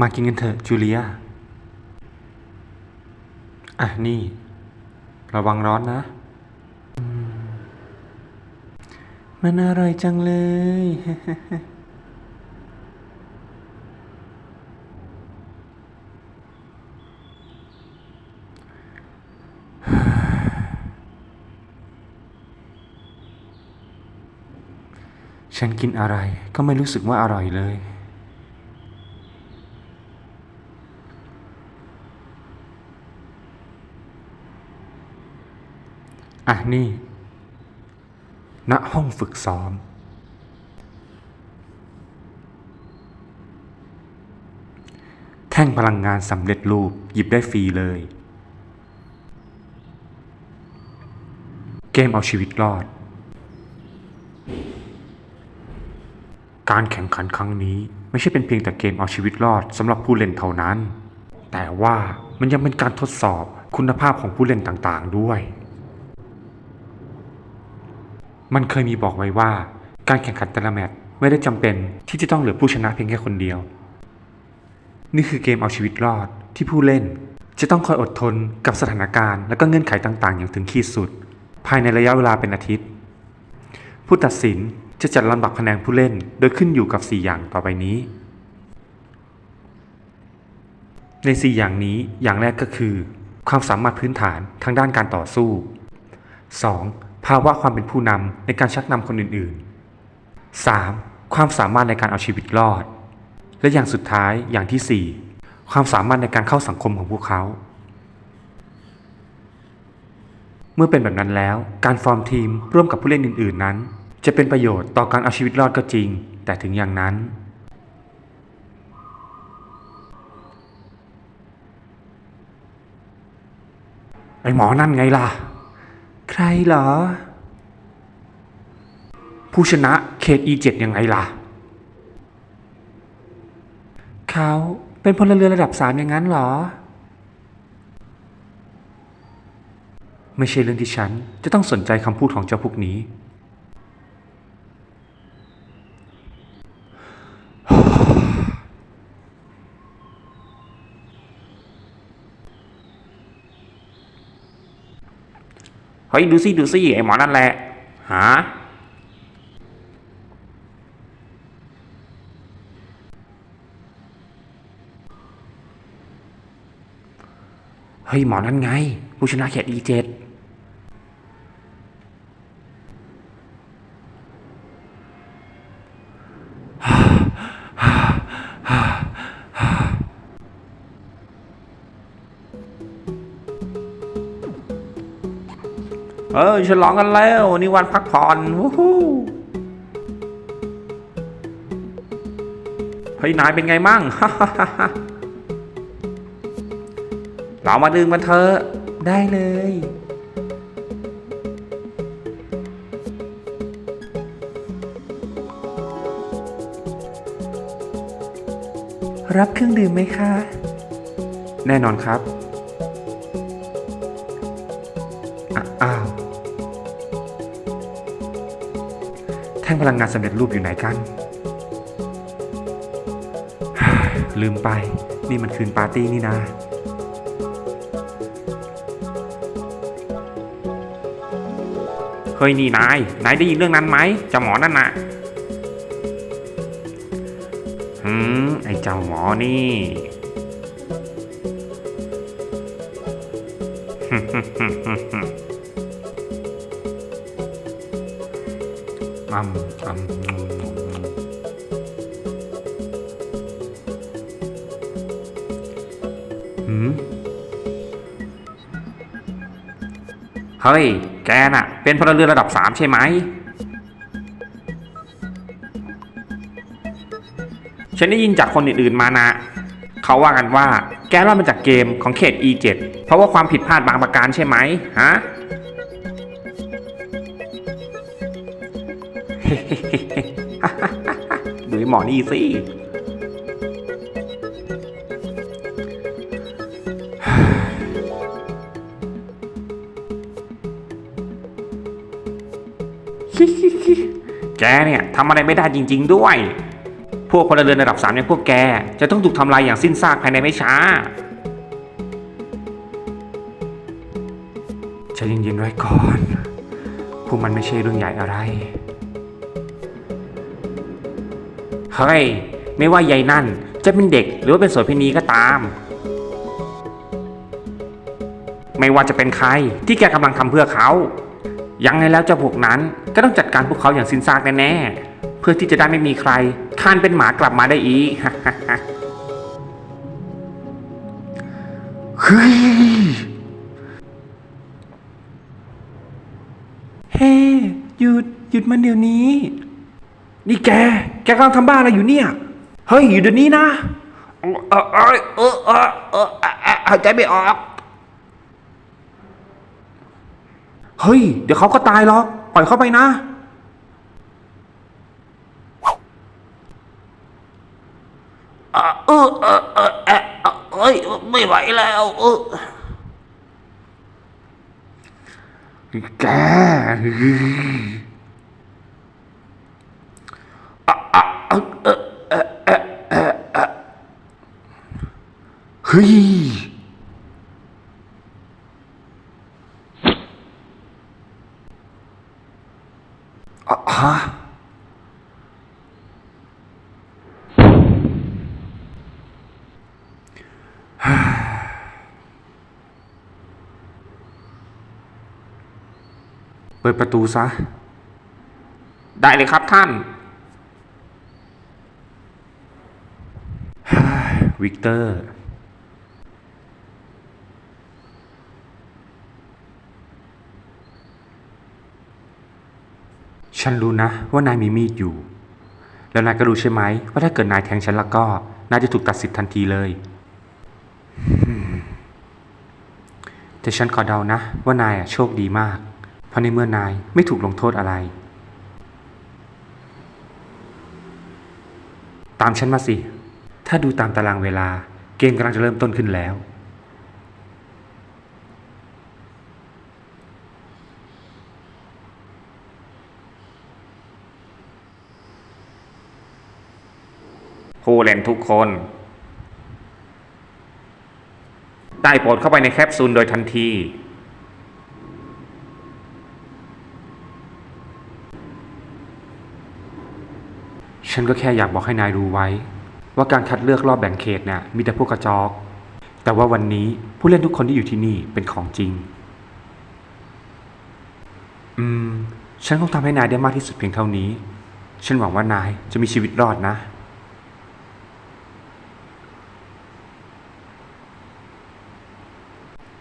มากินกันเถอะจูเลีย อะนี่ ระวังร้อนนะ มันอร่อยจังเลย ฉันกินอะไรก็ไม่รู้สึกว่าอร่อยเลย อะนี่ ณห้องฝึกซ้อม แท่งพลังงานสำเร็จรูปหยิบได้ฟรีเลย เกมเอาชีวิตรอด การแข่งขันครั้งนี้ไม่ใช่เป็นเพียงแต่เกมเอาชีวิตรอดสำหรับผู้เล่นเท่านั้น แต่ว่ามันยังเป็นการทดสอบคุณภาพของผู้เล่นต่างๆด้วย มันเคยมีบอกไว้ว่า การแข่งขันแต่ละแมตช์ไม่ได้จำเป็นที่จะต้องเหลือผู้ชนะเพียงแค่คนเดียว นี่คือเกมเอาชีวิตรอดที่ผู้เล่น จะต้องคอยอดทนกับสถานการณ์และก็เงื่อนไขต่างๆ อย่างถึงขีดสุด ภายในระยะเวลาเป็นอาทิตย์ ผู้ตัดสินจะจัดลำดับคะแนนผู้เล่นโดยขึ้นอยู่กับ 4 อย่างต่อไปนี้ ใน 4 อย่างนี้อย่างแรกก็คือ ความสามารถพื้นฐานทางด้านการต่อสู้ 2. ภาวะความเป็นผู้นำในการชักนำคนอื่นๆ 3. ความสามารถในการเอาชีวิตรอด และอย่างสุดท้ายอย่างที่ 4 ความสามารถในการเข้าสังคมของพวกเขา เมื่อเป็นแบบนั้นแล้ว การฟอร์มทีมร่วมกับผู้เล่นอื่น ๆนั้น จะเป็นประโยชน์ต่อการเอาชีวิตรอดก็จริง แต่ถึงอย่างนั้นไอหมอนั่นไงล่ะ ใครเหรอ ผู้ชนะเขต E7 ยังไงล่ะ เขาเป็นพลเรือนระดับสามอย่างนั้นเหรอ ไม่ใช่เรื่องที่ฉันจะต้องสนใจคำพูดของเจ้าพวกนี้ เฮ้ยดูสิดูสิไอหมอนั่นแหละหา ฉลองกันแล้วนี่วันพักผ่อนวู้ฮู้เฮ้ยนายเป็นไงมั่งเรามาดื่มกันเถอะได้เลย รับเครื่องดื่มไหมคะ แน่นอนครับ พลังงานสำเร็จรูปอยู่ไหนกัน ลืมไป นี่มันคืนปาร์ตี้นี่นาเฮ้ยนี่นาย นายได้ยินเรื่องนั้นไหมเจ้าหมอนั่นน่ะหืมไอเจ้าหมอนี่ มอืมหืมเฮ้ย แกน่ะ เป็นพลเรือนระดับสามใช่ไหม ฉันได้ยินจากคนอื่นๆมานะ เขาว่ากันว่า แกรอดมาจากเกมของเขต E7 เพราะว่าความผิดพลาดบางประการใช่ไหม ฮะ ดูหมอนี่สิแกเนี่ยทำอะไรไม่ได้จริง ๆ ด้วย พวกพลเรือนระดับสามอย่างพวกแก จะต้องถูกทำลายอย่างสิ้นซากภายในไม่ช้าใจะเย็นๆไว้ก่อน พวกมันไม่ใช่เรื่องใหญ่อะไร เฮ้ย ไม่ว่ายายนั่น จะเป็นเด็กหรือว่าเป็นโสเภณีก็ตาม ไม่ว่าจะเป็นใครที่แกกำลังทำเพื่อเขา ยังไงแล้วเจ้าพวกนั้นก็ต้องจัดการพวกเขาอย่างสิ้นซากแน่ๆ เพื่อที่จะได้ไม่มีใครคานเป็นหมากลับมาได้อีกเฮ้ยเฮ้หยุดหยุดมันเดี๋ยวนี้ นี่แก แกกำลังทำบ้าอะไรอยู่เนี่ย เฮ้ย อยู่เดี๋ยวนี้นะ เออเออเออเออเออหายใจไม่ออก เฮ้ย เดี๋ยวเขาก็ตายหรอก ปล่อยเข้าไปนะ เออเออเออเออเอ้ย ไม่ไหวแล้ว เออแก เฮ้ยอะฮะเปิดประตูซะ ได้เลยครับท่าน วิกเตอร์ ฉันรู้นะว่านายมีมีดอยู่ แล้วนายก็รู้ใช่ไหมว่าถ้าเกิดนายแทงฉันแล้วก็นายจะถูกตัดสิทธิ์ทันทีเลย แต่ฉันขอเดานะ ว่านายอะโชคดีมาก เพราะในเมื่อนายไม่ถูกลงโทษอะไร ตามฉันมาสิ ถ้าดูตามตารางเวลา เกมกำลังจะเริ่มต้นขึ้นแล้ว ผู้เล่นทุกคนได้โปรดเข้าไปในแคปซูลโดยทันที ฉันก็แค่อยากบอกให้นายรู้ไว้ ว่าการคัดเลือกรอบแบ่งเขตเนี่ยมีแต่พวกกระจอก แต่ว่าวันนี้ผู้เล่นทุกคนที่อยู่ที่นี่เป็นของจริง อืม ฉันคงทำให้นายได้มากที่สุดเพียงเท่านี้ ฉันหวังว่านายจะมีชีวิตรอดนะ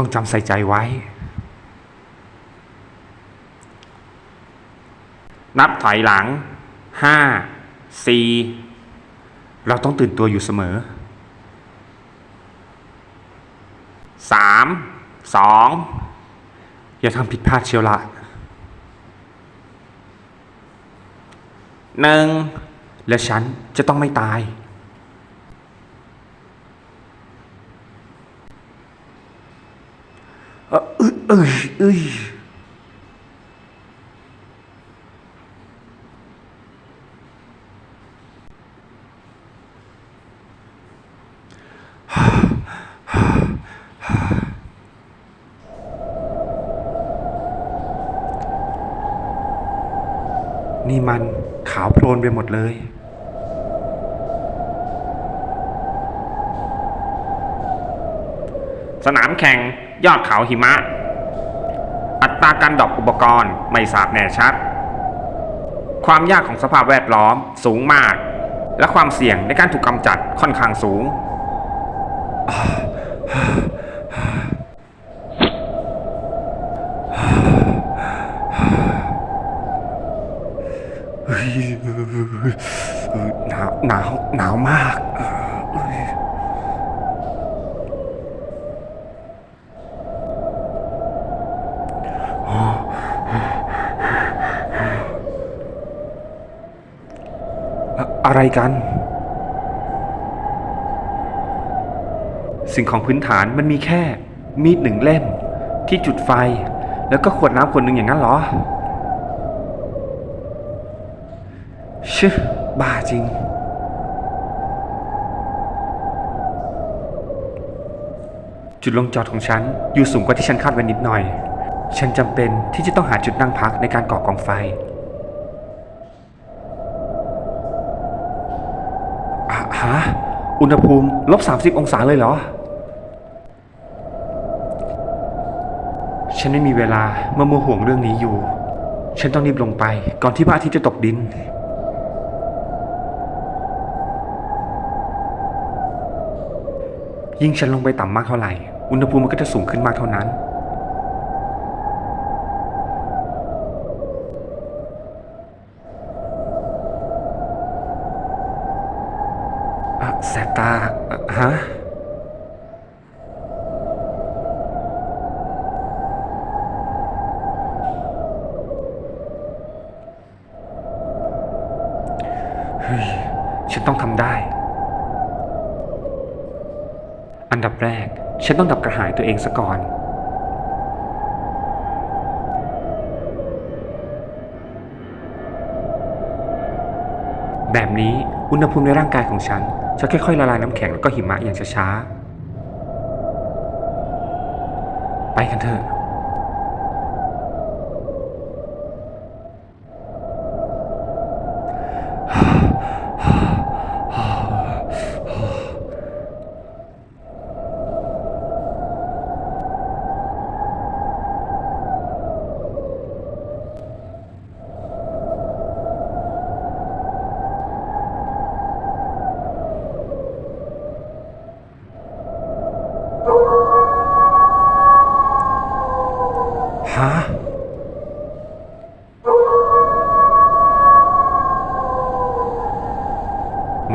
ต้องจำใส่ใจไว้ นับถอยหลังห้าสี่เราต้องตื่นตัวอยู่เสมอสามสองอย่าทำผิดพลาดเชียวละหนึ่งและฉันจะต้องไม่ตาย เอยเอยอยเอยนี่มันขาวโพลนไปหมดเลย สนามแข่ง ยอดเขาหิมะ อัตราการดรอปอุปกรณ์ไม่ทราบแน่ชัด ความยากของสภาพแวดล้อมสูงมาก และความเสี่ยงในการถูกกำจัดค่อนข้างสูง หนาวหนาวหนาวมาก ไรกัน สิ่งของพื้นฐานมันมีแค่ มีดหนึ่งเล่ม ที่จุดไฟ แล้วก็ขวดน้ำขวดหนึ่งอย่างนั้นเหรอชิบ้าจริง จุดลงจอดของฉัน อยู่สูงกว่าที่ฉันคาดไว้นิดหน่อย ฉันจำเป็นที่จะต้องหาจุดนั่งพักในการก่อกองไฟะอุณหภูมิลบ30 องศาเลยเหรอ ฉันไม่มีเวลามามัวห่วงเรื่องนี้อยู่ ฉันต้องรีบลงไปก่อนที่พระอาทิตย์จะตกดิน ยิ่งฉันลงไปต่ำมากเท่าไหร่ อุณหภูมิมันก็จะสูงขึ้นมากเท่านั้น แสบตาฮะเฮ้ยฉันต้องทำได้ อันดับแรก ฉันต้องดับกระหายตัวเองซะก่อนแบบนี้ อุณหภูมิในร่างกายของฉันจะค่อยๆละลายน้ำแข็งแล้วก็หิมะอย่างช้าๆ ไปกันเถอะ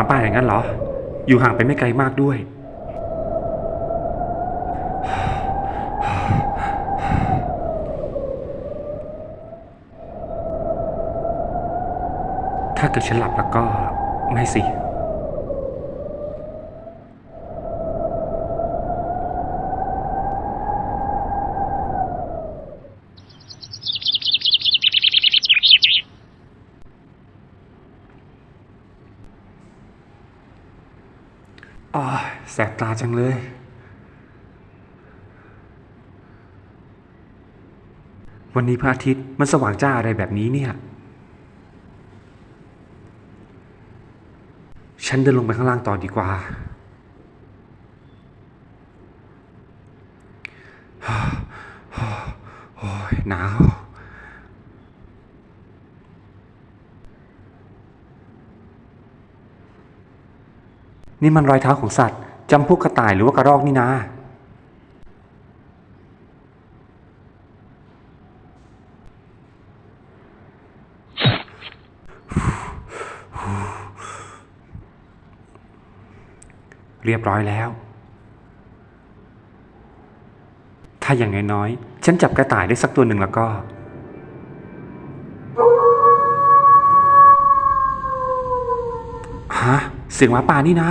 มาป่าอย่างนั้นเหรอ อยู่ห่างไปไม่ไกลมากด้วย ถ้าเกิดฉันหลับแล้วก็ไม่สิ อ๋อแสบตา จังเลย วันนี้พระอาทิตย์มันสว่างจ้าอะไรแบบนี้เนี่ย ฉันเดินลงไปข้างล่างต่อดีกว่า โอ้ยหนาวนี่มันรอยเท้าของสัตว์ จำพวกกระต่ายหรือว่ากระรอกนี่นาเรียบร้อยแล้ว ถ้าอย่างน้อยๆ ฉันจับกระต่ายได้สักตัวหนึ่งแล้วก็ ฮะ เสียงหมาป่านี่นะ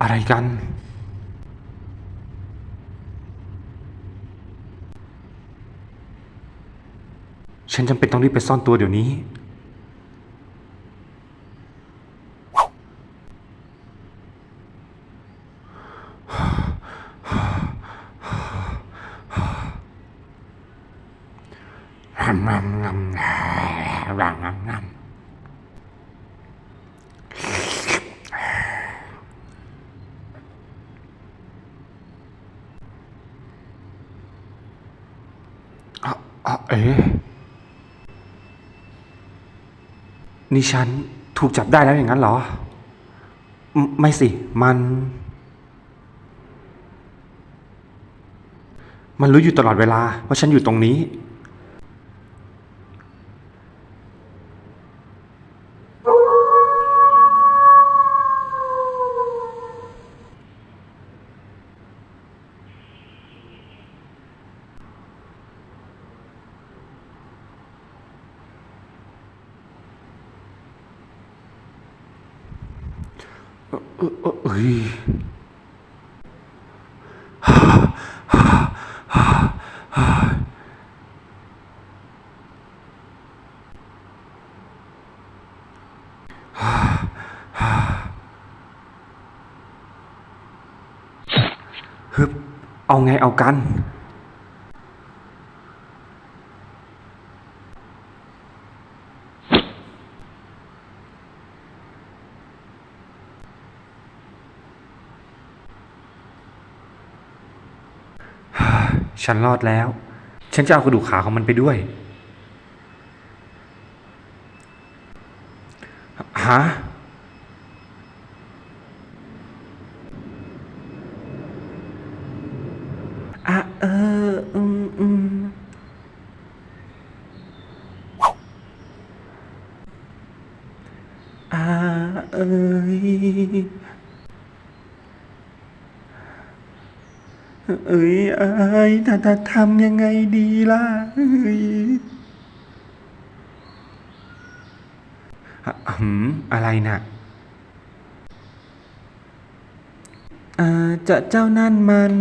อะไรกัน ฉันจำเป็นต้องรีบไปซ่อนตัวเดี๋ยวนี้ งำงำงำงำอะอะ เอ๊ะนี่ฉันถูกจับได้แล้วอย่างนั้นเหรอมไม่สิ มัน มันรู้อยู่ตลอดเวลาว่าฉันอยู่ตรงนี้ เอ่อเอ่อเอ่อเอ้ย ฮึบเอาไงเอากัน ฉันรอดแล้ว ฉันจะเอากระดูกขาของมันไปด้วยฮะอะเออ อืมอืมอ่าเอยเอ้ยเอ้ยแต่แต่ทำยังไงดีล่ะเอ้ยอืมอะไรน่ะอ่าจะเจ้านั่นมัน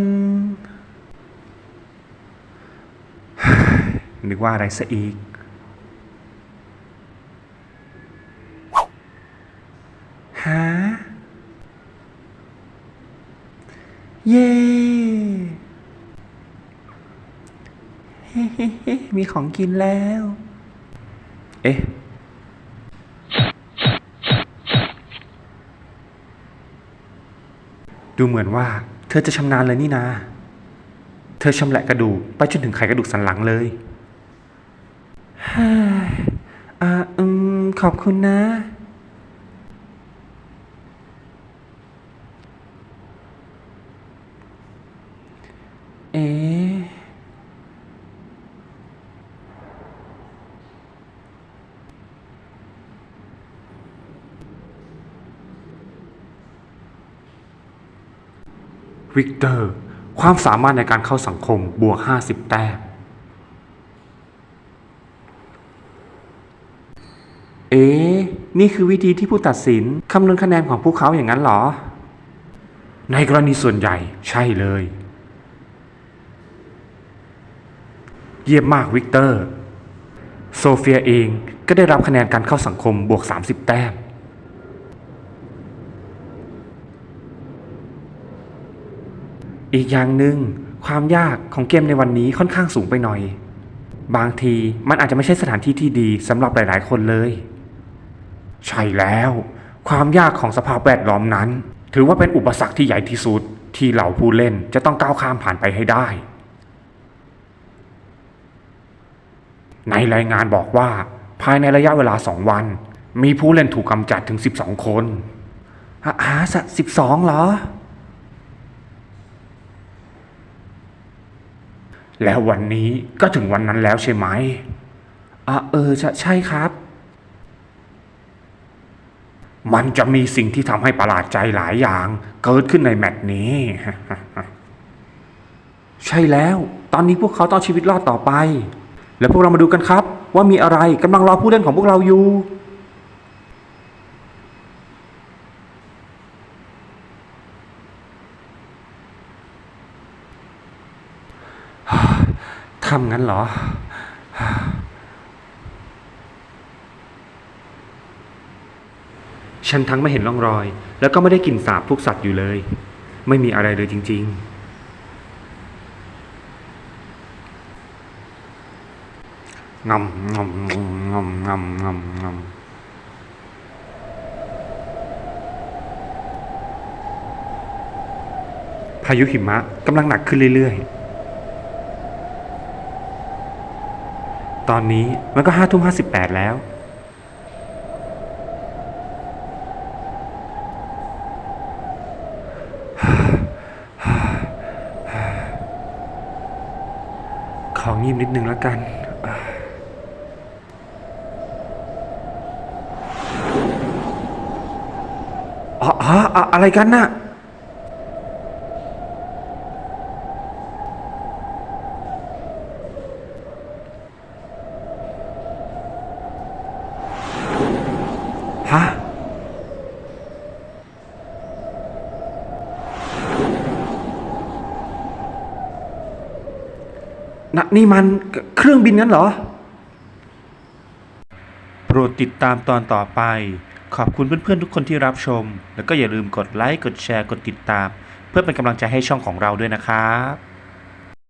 นึกว่าอะไรซะอีก ฮะ เย้ มีของกินแล้ว เอ๊ะ ดูเหมือนว่า เธอจะชำนาญเลยนี่นา เธอชำแหละกระดูกไปจนถึงไขกระดูกสันหลังเลยฮ่าอ่าอืม ขอบคุณนะเอ๊ วิกเตอร์ ความสามารถในการเข้าสังคมบวก 50 แต้มเอ๊ะนี่คือวิธีที่ผู้ตัดสินคำนวณคะแนนของพวกเขาอย่างนั้นเหรอ ในกรณีส่วนใหญ่ใช่เลย เยี่ยมมากวิกเตอร์ โซเฟียเองก็ได้รับคะแนนการเข้าสังคมบวก 30 แต้ม อีกอย่างหนึ่งความยากของเกมในวันนี้ค่อนข้างสูงไปหน่อย บางทีมันอาจจะไม่ใช่สถานที่ที่ดีสำหรับหลาย ๆ คนเลย ใช่แล้ว ความยากของสภาพแวดล้อมนั้น ถือว่าเป็นอุปสรรคที่ใหญ่ที่สุดที่เหล่าผู้เล่นจะต้องก้าวข้ามผ่านไปให้ได้ ในรายงานบอกว่า ภายในระยะเวลาสองวัน มีผู้เล่นถูกกำจัดถึง 12 คนฮะสิบสองเหรอ แล้ววันนี้ก็ถึงวันนั้นแล้วใช่ไหมอะเออใช่ใช่ครับ มันจะมีสิ่งที่ทำให้ประหลาดใจหลายอย่าง เกิดขึ้นในแมตช์นี้ ใช่แล้ว ตอนนี้พวกเขาต้องเอาชีวิตรอดต่อไป แล้วพวกเรามาดูกันครับ ว่ามีอะไรกำลังรอผู้เล่นของพวกเราอยู่ ทำงั้นเหรอ ฉันทั้งไม่เห็นร่องรอย แล้วก็ไม่ได้กลิ่นสาบพวกสัตว์อยู่เลย ไม่มีอะไรเลยจริง ๆงำงำงำงำงำงำพายุหิมะกำลังหนักขึ้นเรื่อยๆ ตอนนี้มันก็ห้าทุ่มห้าสิบแปดแล้ว ของงีบนิดนึงแล้วกัน อ๋ออะไรกันน่ะ นี่มันเครื่องบินนั้นเหรอ โปรดติดตามตอนต่อไป ขอบคุณเพื่อนๆทุกคนที่รับชม แล้วก็อย่าลืมกดไลค์ กดแชร์ กดติดตาม เพื่อเป็นกำลังใจให้ช่องของเราด้วยนะครับ